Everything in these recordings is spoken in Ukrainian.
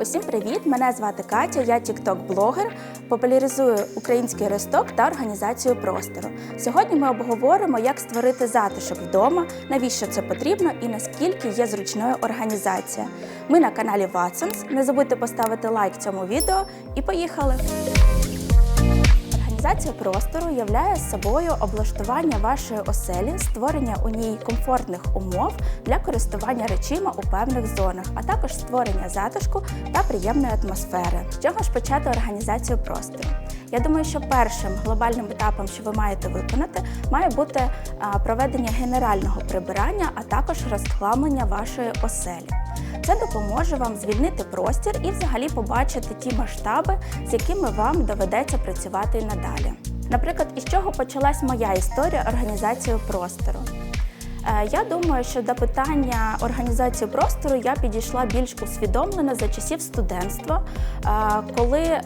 Усім привіт! Мене звати Катя, я тікток-блогер, популяризую український росток та організацію простору. Сьогодні ми обговоримо, як створити затишок вдома, навіщо це потрібно і наскільки є зручною організація. Ми на каналі Watsons. Не забудьте поставити лайк цьому відео і поїхали! Організація простору являє собою облаштування вашої оселі, створення у ній комфортних умов для користування речима у певних зонах, а також створення затишку та приємної атмосфери. З чого ж почати організацію простору? Я думаю, що першим глобальним етапом, що ви маєте виконати, має бути проведення генерального прибирання, а також розхламлення вашої оселі. Це допоможе вам звільнити простір і взагалі побачити ті масштаби, з якими вам доведеться працювати і надалі. Наприклад, із чого почалась моя історія організації простору? Е, Я думаю, що до питання організації простору я підійшла більш усвідомлено за часів студентства, е, коли е,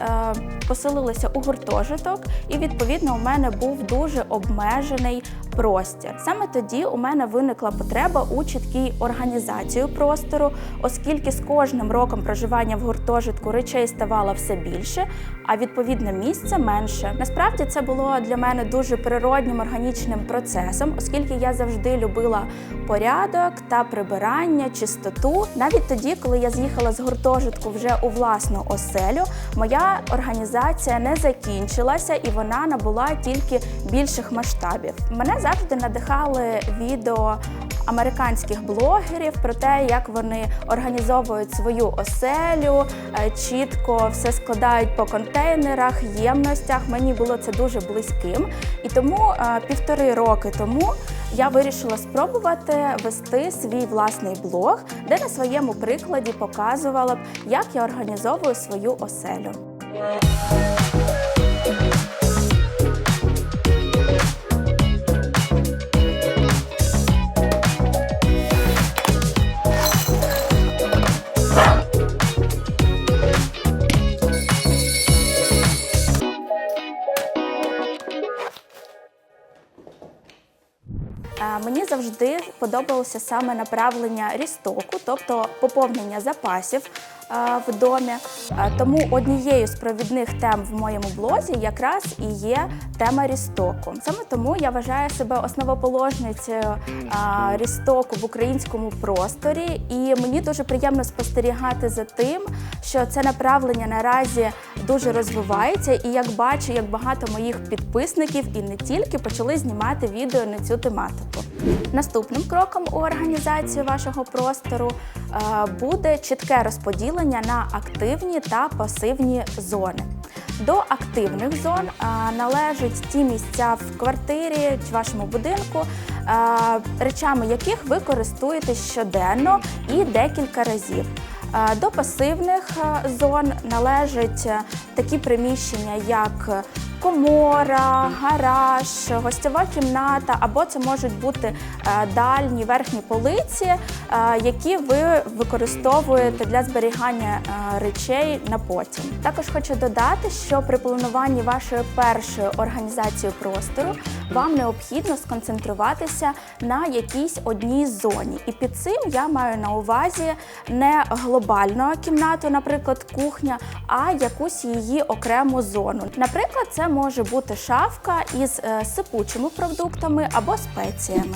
поселилася у гуртожиток, і відповідно у мене був дуже обмежений простір. Саме тоді у мене виникла потреба у чіткій організації простору, оскільки з кожним роком проживання в гуртожитку речей ставало все більше, а відповідно місця менше. Насправді це було для мене дуже природнім органічним процесом, оскільки я завжди любила порядок та прибирання, чистоту. Навіть тоді, коли я з'їхала з гуртожитку вже у власну оселю, моя організація не закінчилася і вона набула тільки більших масштабів. Мене завжди надихали відео. Американських блогерів про те, як вони організовують свою оселю, е, чітко все складають по контейнерах, ємностях. Мені було це дуже близьким. І тому е, півтори роки тому я вирішила спробувати вести свій власний блог, де на своєму прикладі показувала б, як я організовую свою оселю. Завжди подобалося саме направлення рістоку, тобто поповнення запасів е, в домі. Е, Тому однією з провідних тем в моєму блозі якраз і є тема рістоку. Саме тому я вважаю себе основоположницею е, рістоку в українському просторі, і мені дуже приємно спостерігати за тим, що це направлення наразі дуже розвивається, і як бачу, як багато моїх підписників і не тільки почали знімати відео на цю тематику. Наступним кроком у організації вашого простору е, буде чітке розподілення на активні та пасивні зони. До активних зон е, належать ті місця в квартирі чи вашому будинку, е, речами яких ви користуєтесь щоденно і декілька разів. До пасивних зон належать такі приміщення, як комора, гараж, гостьова кімната, або це можуть бути е, дальні верхні полиці, е, які ви використовуєте для зберігання е, речей на потім. Також хочу додати, що при плануванні вашої першої організації простору вам необхідно сконцентруватися на якійсь одній зоні. І під цим я маю на увазі не глобальну кімнату, наприклад, кухня, а якусь її окрему зону. Наприклад, це може бути шафка із е, сипучими продуктами або спеціями.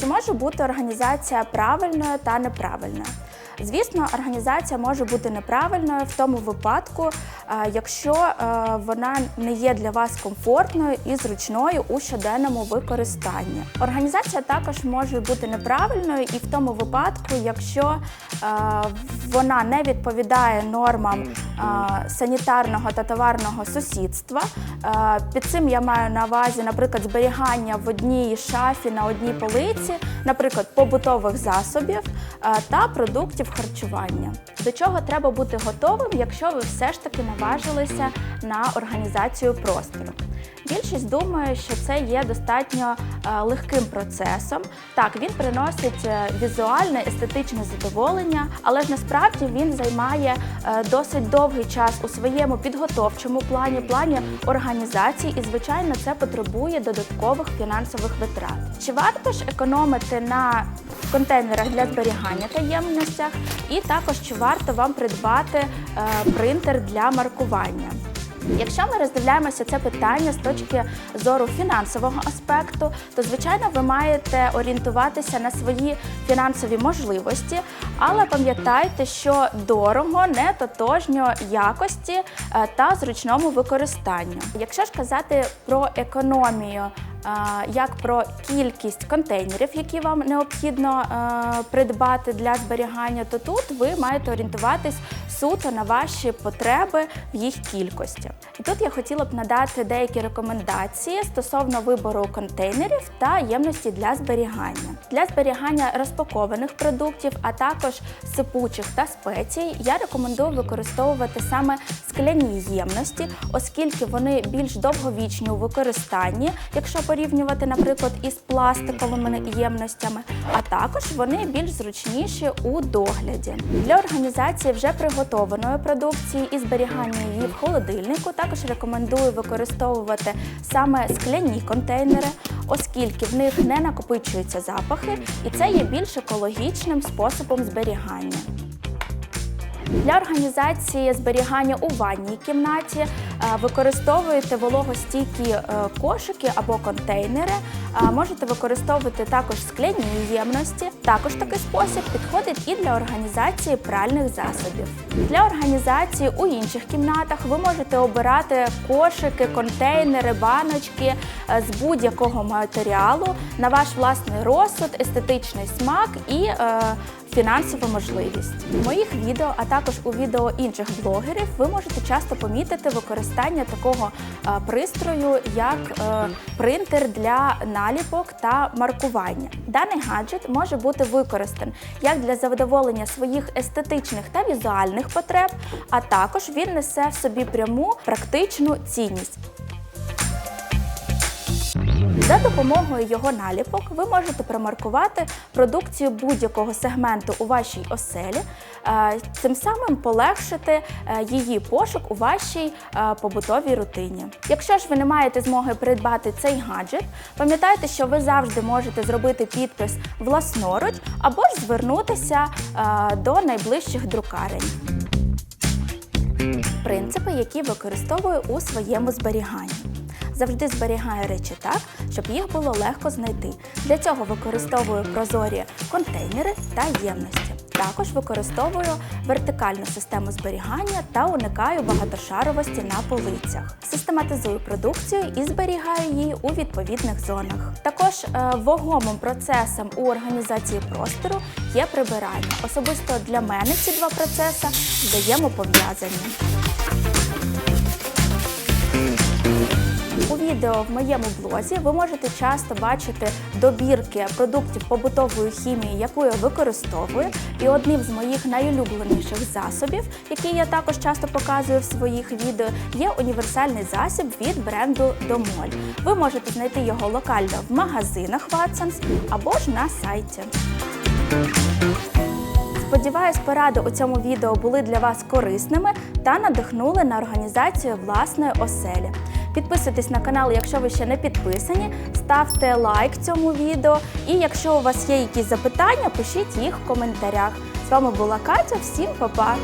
Чи може бути організація правильною та неправильною? Звісно, організація може бути неправильною в тому випадку, е, якщо е, вона не є для вас комфортною і зручною у щоденному використанні. Організація також може бути неправильною і в тому випадку, якщо е, вона не відповідає нормам санітарного та товарного сусідства. Під цим я маю на увазі, наприклад, зберігання в одній шафі на одній полиці, наприклад, побутових засобів та продуктів харчування. До чого треба бути готовим, якщо ви все ж таки наважилися на організацію простору. Більшість думає, що це є достатньо е, легким процесом. Так, він приносить е, візуальне естетичне задоволення, але ж насправді він займає е, досить довгий час у своєму підготовчому плані, плані організації, і звичайно, це потребує додаткових фінансових витрат. Чи варто ж економити на контейнерах для зберігання та ємностях, і також чи варто вам придбати е, принтер для маркування. Якщо ми роздивляємося це питання з точки зору фінансового аспекту, то звичайно ви маєте орієнтуватися на свої фінансові можливості, але пам'ятайте, що дорого не тотожньо якості е, та зручному використанню. Якщо ж казати про економію. е, Як про кількість контейнерів, які вам необхідно е, придбати для зберігання, то тут ви маєте орієнтуватись суто на ваші потреби в їх кількості. І тут я хотіла б надати деякі рекомендації стосовно вибору контейнерів та ємності для зберігання. Для зберігання розпакованих продуктів, а також сипучих та спецій, я рекомендую використовувати саме скляні ємності, оскільки вони більш довговічні у використанні, якщо порівнювати, наприклад, із пластиковими ємностями, а також вони більш зручніші у догляді. Для організації вже приготованої продукції і зберігання її в холодильнику також рекомендую використовувати саме скляні контейнери, оскільки в них не накопичуються запахи, і це є більш екологічним способом зберігання. Для організації зберігання у ванній кімнаті е, використовуєте вологостійкі е, кошики або контейнери. Е, Можете використовувати також скляні ємності. Також такий спосіб підходить і для організації пральних засобів. Для організації у інших кімнатах ви можете обирати кошики, контейнери, баночки з будь-якого матеріалу на ваш власний розсуд, естетичний смак і фінансову можливість. В моїх відео, а також у відео інших блогерів, ви можете часто помітити використання такого е, пристрою, як е, принтер для наліпок та маркування. Даний гаджет може бути використаний як для задоволення своїх естетичних та візуальних потреб, а також він несе в собі пряму практичну цінність. За допомогою його наліпок ви можете промаркувати продукцію будь-якого сегменту у вашій оселі, е, цим самим полегшити е, її пошук у вашій е, побутовій рутині. Якщо ж ви не маєте змоги придбати цей гаджет, пам'ятайте, що ви завжди можете зробити підпис власноруч або ж звернутися е, до найближчих друкарень. Принципи, які використовую у своєму зберіганні. Завжди зберігаю речі так, щоб їх було легко знайти. Для цього використовую прозорі контейнери та ємності. Також використовую вертикальну систему зберігання та уникаю багатошаровості на полицях. Систематизую продукцію і зберігаю її у відповідних зонах. Також е, вагомим процесом у організації простору є прибирання. Особисто для мене ці два процеси взаємопов'язані. У відео в моєму блозі ви можете часто бачити добірки продуктів побутової хімії, яку я використовую. І одним з моїх найулюбленіших засобів, який я також часто показую в своїх відео, є універсальний засіб від бренду Домоль. Ви можете знайти його локально в магазинах Watsons або ж на сайті. Сподіваюсь, поради у цьому відео були для вас корисними та надихнули на організацію власної оселі. Підписуйтесь на канал, якщо ви ще не підписані, ставте лайк цьому відео. І якщо у вас є якісь запитання, пишіть їх в коментарях. З вами була Катя. Всім па-па!